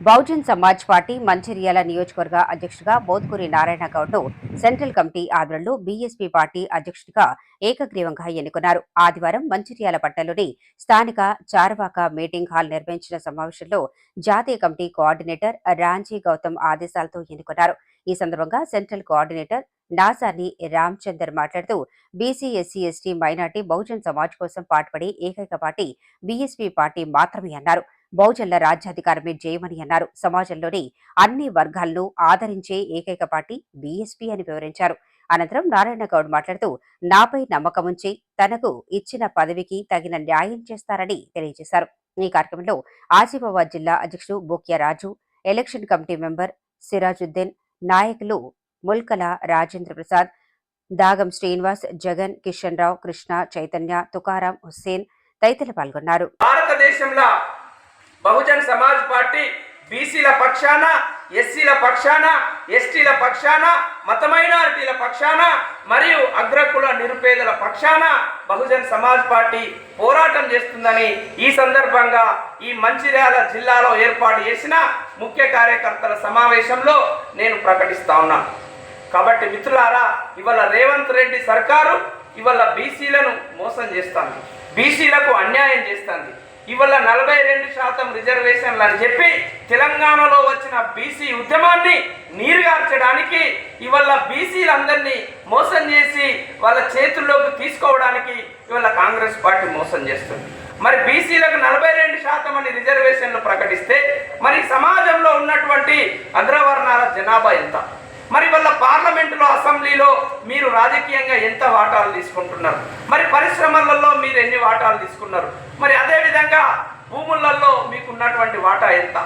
Bahujan Samaj party Mancherial నియోజకవర్గ అధ్యక్షుడిగా బోధకూరి నారాయణ గౌడ్ను సెంట్రల్ కమిటీ ఆధ్వర్యంలో బీఎస్పీ పార్టీ అధ్యక్షుడిగా ఏకగ్రీవంగా ఎన్నుకున్నారు. ఆదివారం మంచిర్యాల పట్టణంలోని స్థానిక చారవాక మీటింగ్ హాల్ నిర్వహించిన సమావేశంలో జాతీయ కమిటీ కోఆర్డినేటర్ రాంజీ గౌతమ్ ఆదేశాలతో ఎన్నుకున్నారు. ఈ సందర్భంగా సెంట్రల్ కోఆర్డినేటర్ నాసాని రామచందర్ మాట్లాడుతూ BC SC ST minority Bahujan Samaj కోసం పాటుపడే ఏకైక పార్టీ బీఎస్పీ పార్టీ మాత్రమే అన్నారు. బహుజన్ల రాజ్యాధికారమే జయమని అన్నారు. సమాజంలోని అన్ని వర్గాలను ఆదరించే ఏకైక పార్టీ బీఎస్పీ అని వివరించారు. అనంతరం నారాయణ గౌడ్ మాట్లాడుతూ నాపై నమ్మకం ఉంచి తనకు ఇచ్చిన పదవికి తగిన న్యాయం చేస్తారని తెలియజేశారు. ఈ కార్యక్రమంలో ఆసిఫాబాద్ జిల్లా అధ్యక్షుడు Bokyaraju election committee member Sirajuddin నాయకులు ముల్కల రాజేంద్ర ప్రసాద్ దాగం శ్రీనివాస్ జగన్ కిషన్ రావు కృష్ణ చైతన్య తుకారాం హుస్సేన్ తదితరులు పాల్గొన్నారు. భారతదేశంలో బహుజన్ సమాజ్ పార్టీ బీసీల పక్షాన ఎస్సీల పక్షాన ఎస్టీల పక్షాన మత మైనారిటీల పక్షాన మరియు అగ్రకుల నిరుపేదల పక్షాన బహుజన్ సమాజ్ పార్టీ పోరాటం చేస్తుందని ఈ సందర్భంగా ఈ మంచిర్యాల జిల్లాలో ఏర్పాటు చేసిన ముఖ్య కార్యకర్తల సమావేశంలో నేను ప్రకటిస్తా ఉన్నాను కాబట్టి మిత్రులారా ఇవాళ రేవంత్ రెడ్డి సర్కారు ఇవాళ బీసీలను మోసం చేస్తుంది. బీసీలకు అన్యాయం చేస్తుంది. ఇవాళ నలభై రెండు శాతం రిజర్వేషన్లు అని చెప్పి తెలంగాణలో వచ్చిన బీసీ ఉద్యమాన్ని నీరుగార్చడానికి ఇవాళ బీసీలందరినీ మోసం చేసి వాళ్ళ చేతుల్లోకి తీసుకోవడానికి ఇవాళ కాంగ్రెస్ పార్టీ మోసం చేస్తుంది. మరి బీసీలకు నలభై రెండు శాతం అని రిజర్వేషన్లు ప్రకటిస్తే మరి సమాజంలో ఉన్నటువంటి అగ్రవర్ణాల జనాభా ఎంత? మరి వాళ్ళ పార్లమెంటులో అసెంబ్లీలో మీరు రాజకీయంగా ఎంత వాటాలు తీసుకుంటున్నారు? మరి పరిశ్రమలలో మీరు ఎన్ని వాటాలు తీసుకున్నారు? మరి అదేవిధంగా భూములలో మీకు ఉన్నటువంటి వాటా ఎంత?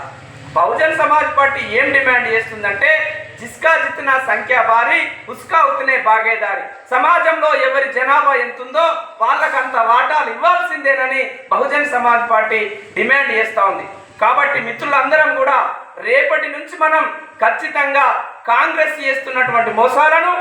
బహుజన్ సమాజ్ పార్టీ ఏం డిమాండ్ చేస్తుందంటే జిస్కా జిత్న సంఖ్య భారీ ఉస్కా ఉత్నే బాగేదారి. సమాజంలో ఎవరి జనాభా ఎంతుందో వాళ్ళకంత వాటాలు ఇవ్వాల్సిందేనని బహుజన్ సమాజ్ పార్టీ డిమాండ్ చేస్తూ ఉంది. కాబట్టి మిత్రులందరం కూడా రేపటి నుంచి మనం ఖచ్చితంగా కాంగ్రెస్ చేస్తున్నటువంటి మోసాలను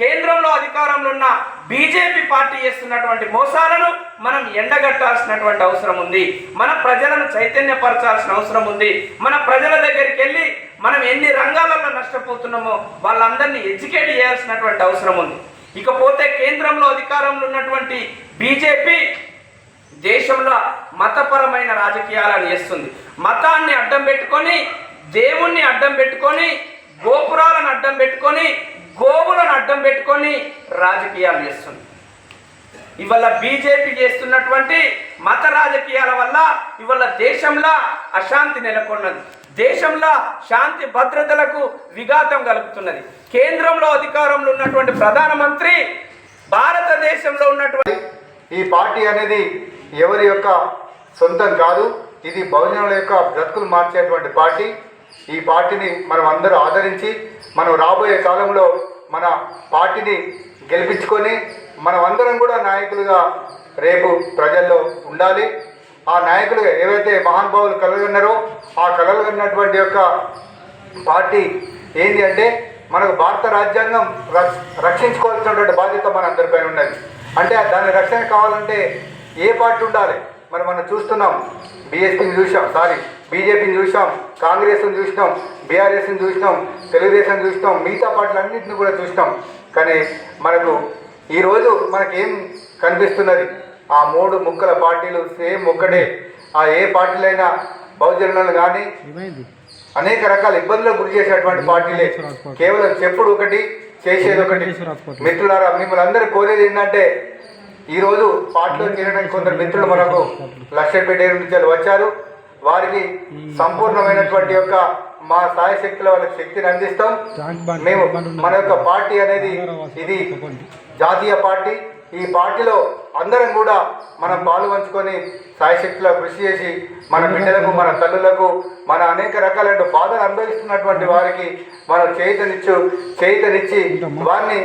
కేంద్రంలో అధికారంలో ఉన్న బీజేపీ పార్టీ చేస్తున్నటువంటి మోసాలను మనం ఎండగట్టాల్సినటువంటి అవసరం ఉంది. మన ప్రజలను చైతన్యపరచాల్సిన అవసరం ఉంది. మన ప్రజల దగ్గరికి వెళ్ళి మనం ఎన్ని రంగాలలో నష్టపోతున్నామో వాళ్ళందరినీ ఎడ్యుకేట్ చేయాల్సినటువంటి అవసరం ఉంది. ఇకపోతే కేంద్రంలో అధికారంలో ఉన్నటువంటి బీజేపీ దేశంలో మతపరమైన రాజకీయాలను చేస్తుంది. మతాన్ని అడ్డం పెట్టుకొని దేవుణ్ణి అడ్డం పెట్టుకొని గోపురాలను అడ్డం పెట్టుకొని గోవులను అడ్డం పెట్టుకొని రాజకీయాలు చేస్తుంది. ఇవాళ బీజేపీ చేస్తున్నటువంటి మత రాజకీయాల వల్ల ఇవాళ దేశంలో అశాంతి నెలకొన్నది. దేశంలో శాంతి భద్రతలకు విఘాతం కలుగుతున్నది. కేంద్రంలో అధికారంలో ఉన్నటువంటి ప్రధానమంత్రి భారతదేశంలో ఉన్నటువంటి ఈ పార్టీ అనేది ఎవరి యొక్క సొంతం కాదు. ఇది బహుజనుల యొక్క బ్రతుకులు మార్చేటువంటి పార్టీ. ఈ పార్టీని మనం అందరూ ఆదరించి మనం రాబోయే కాలంలో మన పార్టీని గెలిపించుకొని మనం అందరం కూడా నాయకులుగా రేపు ప్రజల్లో ఉండాలి. ఆ నాయకులు ఏవైతే మహానుభావులు కలగన్నారో ఆ కలగన్నటువంటి యొక్క పార్టీ ఏంటి అంటే మనకు భారత రాజ్యాంగం రక్ష రక్షించుకోవాల్సినటువంటి బాధ్యత మనందరిపైన ఉన్నది. అంటే దాని రక్షణ కావాలంటే ఏ పార్టీ ఉండాలి? మరి మనం చూస్తున్నాం బీఎస్పీని చూసాం సారీ. బీజేపీని చూసాం కాంగ్రెస్ని చూసినాం బీఆర్ఎస్ని చూసినాం తెలుగుదేశం చూసినాం మిగతా పార్టీలన్నింటిని కూడా చూసినాం. కానీ మనకు ఈరోజు మనకేం కనిపిస్తున్నది? ఆ మూడు ముక్కల పార్టీలు సేమ్ ఒక్కటే. ఆ ఏ పార్టీలైనా బహుజనులను కానీ అనేక రకాల ఇబ్బందులకు గురి చేసేటువంటి పార్టీలే. కేవలం చెప్పుడు ఒకటి చేసేది ఒకటి. మిత్రులారా మిమ్మల్ని అందరూ కోరేది ఏంటంటే ఈ రోజు పార్టీలో చేరడానికి కొందరు మిత్రులు మనకు లక్షపేట నుంచి వచ్చారు. వారికి సంపూర్ణమైనటువంటి యొక్క మా సాయ శక్తిలో వాళ్ళకి శక్తిని అందిస్తాం. మేము మన యొక్క పార్టీ అనేది ఇది జాతీయ పార్టీ. ఈ పార్టీలో అందరం కూడా మనం పాలు పంచుకొని సాయశక్తిలో కృషి చేసి మన బిడ్డలకు మన తల్లులకు మన అనేక రకాలైన బాధలు అనుభవిస్తున్నటువంటి వారికి మనం చేతనిచ్చు చేతనిచ్చి వారిని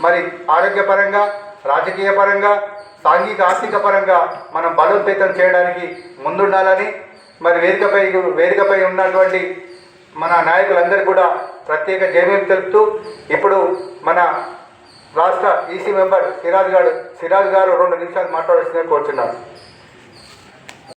మరి ఆరోగ్యపరంగా రాజకీయ పరంగా సాంఘిక ఆర్థిక పరంగా మనం బలోపేతం చేయడానికి ముందుండాలని మరి వేదికపై వేదికపై ఉన్నటువంటి మన నాయకులందరూ కూడా ప్రత్యేక జైలు తెలుపుతూ ఇప్పుడు మన రాష్ట్ర ఈసీ మెంబర్ సిరాజ్ గారు సిరాజ్ గారు రెండు నిమిషాలు మాట్లాడాల్సిందని కోరుతున్నాను